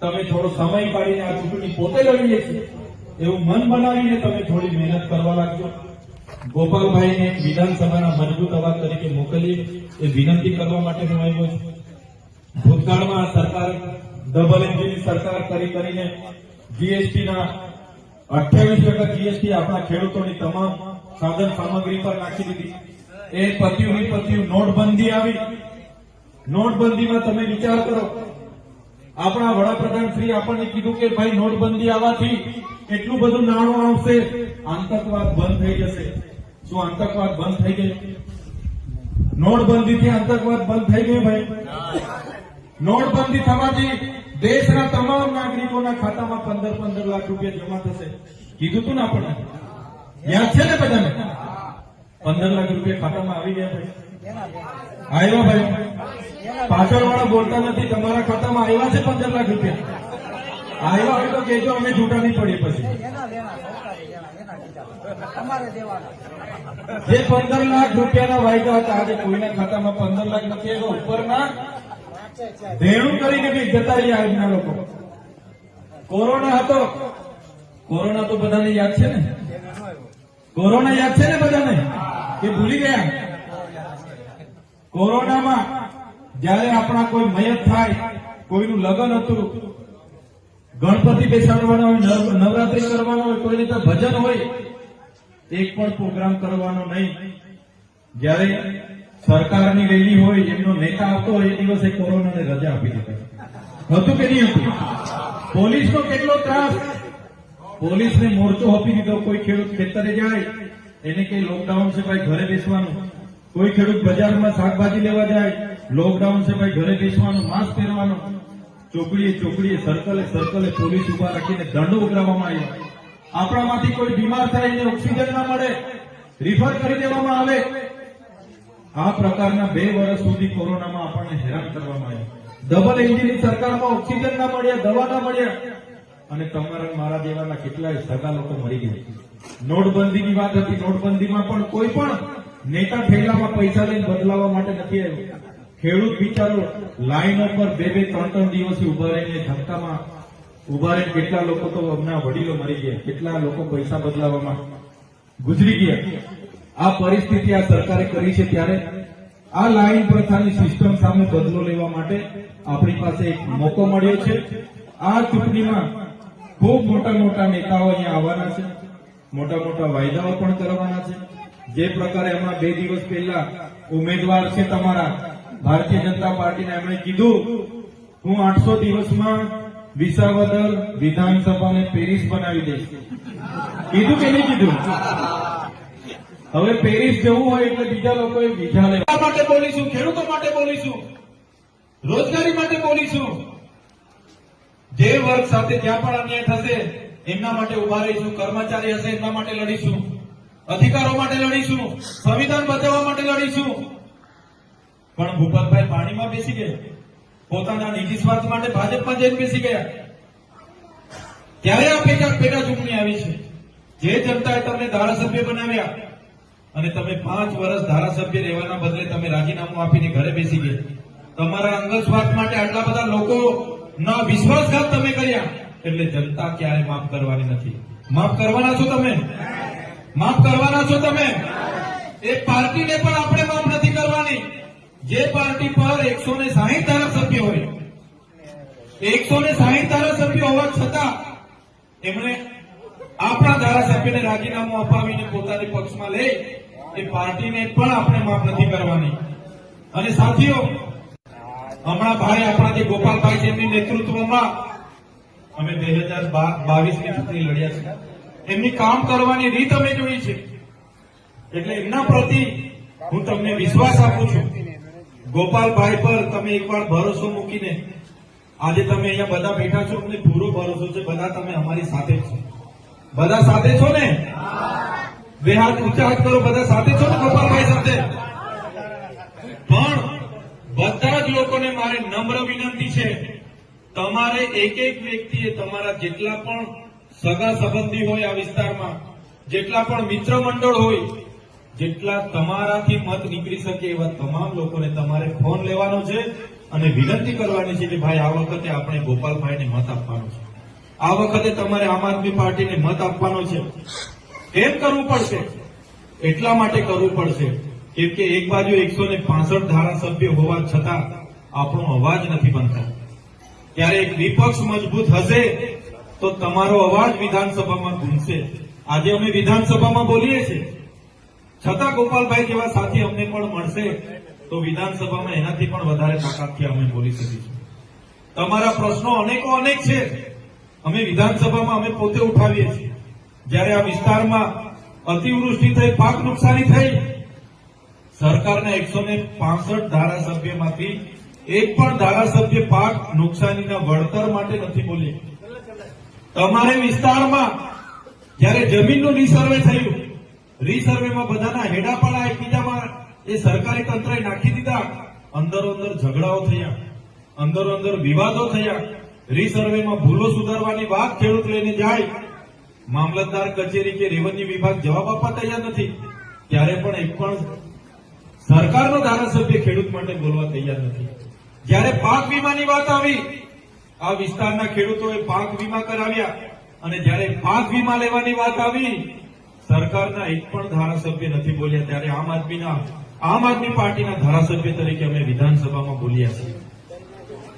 તમે થોડો સમય કાઢીને આ ચૂંટણી પોતે લડીએ છીએ એવું મન બનાવીને તમે થોડી મહેનત કરવા લાગજો. ગોપાલભાઈને વિધાનસભાના મજબૂત અવાજ તરીકે મોકલી એ વિનંતી કરવા માટે હું આવ્યો છું. ભૂતકાળમાં સરકાર, ડબલ એન્જિન સરકાર કરી કરીને જીએસટીના અઠ્યાવીસ ટકા જીએસટી આપણા ખેડૂતોની તમામ સાધન સામગ્રી પર નાખી દીધી. એ પત્યું નહીં પત્યું નોટબંધી આવી. નોટબંધીમાં તમે વિચાર કરો. આપણા વડાપ્રધાન શ્રી આપણને કીધું કે ભાઈ નોટબંધી આવવાથી એટલું બધું નાણું આવશે. આતંકવાદ બંધ થઈ જશે. શું આતંકવાદ બંધ થઈ ગયો? નોટબંધીથી આતંકવાદ બંધ થઈ ગયો ભાઈ? નોટબંધી થવાથી દેશના તમામ નાગરિકોના ખાતામાં પંદર પંદર લાખ રૂપિયા જમા થશે. કીધું તું ને આપણે યાદ છે ને બધાને? પંદર લાખ રૂપિયા ખાતામાં આવી ગયા ભાઈ. આવ્યા ભાઈ? પાછળ બોલતા નથી, તમારા ખાતામાં આવ્યા છે પંદર લાખ રૂપિયા. આવ્યા હોય તો કેજો અમે જૂઠા નહીં પડીએ પછી. એના એના જે પંદર લાખ રૂપિયાના વાયદા હતા, આજે કોઈના ખાતામાં પંદર લાખ નથી આવ્યા, ઉપરના દેણું કરીને બી જતા રહ્યા આજના લોકો. કોરોના હતો. કોરોના તો બધાને યાદ છે ને? કોરોના યાદ છે ને બધાને? કે ભૂલી ગયા? કોરોનામાં જ્યારે આપણા કોઈ મયત થાય, કોઈનું લગ્ન હતું, ગણપતિ બેસાડવાનો હોય, નવ- નવરાત્રી કરવાનો હોય, કોઈ રીતે ભજન હોય, એક પણ પ્રોગ્રામ કરવાનો નહીં. જયારે સરકારની રેલી હોય એમનો નેતા આવતો હોય, એ દિવસે કોરોનાને રજા આપી દીધી. હતું કે નહીં હતું પોલીસનો કેટલો ત્રાસ? પોલીસને મોરચો આપી દીધો, કોઈ ખેડૂત ખેતરે જાય, એને કઈ લોકડાઉન છે, ભાઈ ઘરે બેસવાનું. કોઈ ખેડૂત બજારમાં શાકભાજી લેવા જાય લોકડાઉન છે ભાઈ, ઘરે બેસવાનું માસ્ક પહેરવાનું. ચોકડીએ ચોકડીએ સર્કલે સર્કલે પોલીસ ઊભા રાખીને દંડો ઉઘરાવવામાં આવ્યો. આપણામાંથી કોઈ બીમાર થાય એને ઓક્સિજન ના મળે રિફર કરી દેવામાં આવે. આ પ્રકારના બે વર્ષ સુધી કોરોનામાં આપણને હેરાન કરવામાં આવ્યા. ડબલ એન્જિનની સરકારમાં ઓક્સિજન ના મળ્યા, દવા ના મળ્યા. અને તમારા મારા જેવાના કેટલાય સગા લોકો મરી ગયા. નોટબંધીની વાત હતી, નોટબંધીમાં પણ કોઈ પણ નેતા ઠેલામાં પૈસા લઈને બદલાવવા માટે નથી આવ્યો. ખેડૂત બિચારો લાઈનો પર બે બે ત્રણ ત્રણ દિવસથી ઊભા રહીને ધક્કામાં ઊભા રહીને કેટલા લોકો તો હમણાં વડીલો મરી ગયા, કેટલા લોકો પૈસા બદલાવવામાં ગુજરી ગયા. આ પરિસ્થિતિ આ સરકારે કરી છે ત્યારે આ લાઈન પ્રથાની સિસ્ટમ સામે બદલો લેવા માટે આપણી પાસે એક મોકો મળ્યો છે. આ ચૂંટણીમાં ખૂબ મોટા મોટા નેતાઓ અહીંયા આવવાના છે. મોટા મોટા વાયદાઓ પણ કરવાના છે. જે પ્રકારે હમણાં બે દિવસ પહેલા ઉમેદવાર છે તમારા ભારતીય જનતા પાર્ટીને એમણે કીધું, હું આઠસો દિવસમાં વિસાવદર વિધાનસભાને પેરિસ બનાવી દઈશ. કીધું કે નહીં કીધું? હવે પેરિસ જવું હોય એટલે બીજા લોકોએ બીજા લેવા. માટે બોલીશું, ખેડૂતો માટે બોલીશું, રોજગારી માટે બોલીશું. જે વર્ગ સાથે જ્યાં પણ અન્યાય થશે, એમના માટે ઊભા રહીશું, કર્મચારી હશે, એમના માટે લડીશું, અધિકારો માટે લડીશું, સંવિધાન બચાવવા માટે લડીશું. પણ ભૂપતભાઈ પાણીમાં બેસી ગયા. પોતાના નિજી સ્વાર્થ માટે ભાજપમાં જઈને બેસી ગયા. ત્યારે આ પેટા પેટા ચૂંટણી આવી છે. જે જનતાએ તમને ધારાસભ્ય બનાવ્યા અને તમે પાંચ વર્ષ ધારાસભ્ય રહેવાના બદલે તમે રાજીનામું આપીને ઘરે બેસી ગયા. તમારા અંગત સ્વાર્થ માટે આટલા બધા લોકો ના વિશ્વાસઘાત તમે કર્યા. એટલે જનતા ક્યારે માફ કરવાની નથી. માફ કરવાના છો તમે? માફ કરવાના છો તમે? એ પાર્ટીને પણ આપણે માફ નથી જે પાર્ટી પર એકસો ને સાહીઠ ધારાસભ્ય હોય, એકસો ને સાહીઠ ધારાસભ્ય હોવા છતાં એમણે આપણા ધારાસભ્યને રાજીનામું અપાવીને પોતાની પક્ષમાં લે એ પાર્ટીને પણ આપણે માફ નથી કરવાની. અને સાથીઓ, હમણાં ભાઈ આપણા જે ગોપાલભાઈ છે એમની નેતૃત્વમાં અમે બે હજાર બાવીસની ચૂંટણી લડ્યા છે એમની કામ કરવાની રીત અમે જોઈ છે. એટલે એમના પ્રતિ હું તમને વિશ્વાસ આપું છું ગોપાલભાઈ પર તમે એકવાર ભરોસો મૂકીને આજે તમે અહીંયા બધા બેઠા છો અમને પૂરો ભરોસો છે. બધા તમે અમારી સાથે છો. બધા સાથે છો ને? બે હાથ ઊંચા હાથ કરો, બધા સાથે છો ને ગોપાલભાઈ સાથે? પણ બધા જ લોકોને મારે નમ્ર વિનંતી છે, તમારે એક એક વ્યક્તિએ તમારા જેટલા પણ સગા સંબંધી હોય આ વિસ્તારમાં, જેટલા પણ મિત્ર મંડળ હોય જેટલા તમારાથી મત નીકળી શકે એવા તમામ લોકોને તમારે ફોન લેવાનો છે અને વિનંતી કરવાની છે કે ભાઈ, આ વખતે આપણે ગોપાલભાઈને મત આપવાનો છે. આ વખતે તમારે આમ આદમી પાર્ટીને મત આપવાનો છે. એમ કરવું પડશે. એટલા માટે કરવું પડશે કેમ કે એક બાજુ એકસો ને પાસઠ ધારાસભ્ય હોવા છતાં આપણો અવાજ નથી બનતા. ત્યારે એક વિપક્ષ મજબૂત હશે તો તમારો અવાજ વિધાનસભામાં ગુંજશે આજે અમે વિધાનસભામાં બોલીએ છીએ. છતાં ગોપાલભાઈ જેવા સાથી અમને પણ મળશે તો વિધાનસભામાં એનાથી પણ વધારે તાકાતથી અમે બોલી શકીશું. તમારા પ્રશ્નો અનેકો અનેક છે. અમે વિધાનસભામાં અમે પોતે ઉઠાવીએ છીએ. જ્યારે આ વિસ્તારમાં અતિવૃષ્ટિ થઈ, પાક નુકસાની થઈ, સરકારના એકસો ને પાસઠ ધારાસભ્યમાંથી એક પણ ધારાસભ્ય પાક નુકસાનીના વળતર માટે નથી બોલી તમારે વિસ્તારમાં જ્યારે જમીનનું રીસર્વે થયું રીસર્વેમાં બધાના હેડા પણ એકબીજામાં એ સરકારી તંત્રએ નાખી દીધા. અંદરો અંદર ઝઘડાઓ થયા. અંદરો અંદર વિવાદો થયા. રીસર્વેમાં ભૂલો સુધારવાની વાત ખેડૂત લઈને જાય. મામલતદાર કચેરી કે રેવન્યુ વિભાગ જવાબ આપવા તૈયાર નથી. ત્યારે પણ એક પણ સરકારનો ધારાસભ્ય ખેડૂત માટે બોલવા તૈયાર નથી. જ્યારે પાક વીમાની વાત આવી, આ વિસ્તારના ખેડૂતોએ પાક વીમા કરાવ્યા. અને જ્યારે પાક વીમા લેવાની વાત આવી સરકારના એક પણ ધારાસભ્ય નથી બોલ્યા, ત્યારે આમ આદમીના આમ આદમી પાર્ટીના ધારાસભ્ય તરીકે અમે વિધાનસભામાં બોલ્યા છીએ.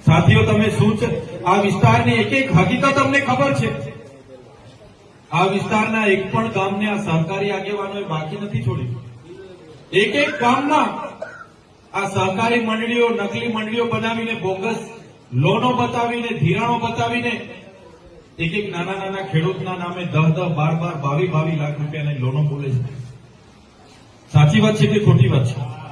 સાથીઓ, તમે શું છે? આ વિસ્તારની એક એક હકીકત અમને ખબર છે. આ વિસ્તારના એક પણ ગામને આ સહકારી આગેવાનોએ બાકી નથી છોડ્યું એક એક ગામમાં આ સહકારી મંડળીઓ, નકલી મંડળીઓ બનાવીને બોગસ, લોનો બતાવીને, ધિરાણો બતાવીને એક એક નાના નાના ખેડૂતના નામે દહ દહ, બાર બાર, બાવી બાવી લાખ રૂપિયાની લોનો બોલે છે. સાચી વાત છે કે ખોટી વાત છે?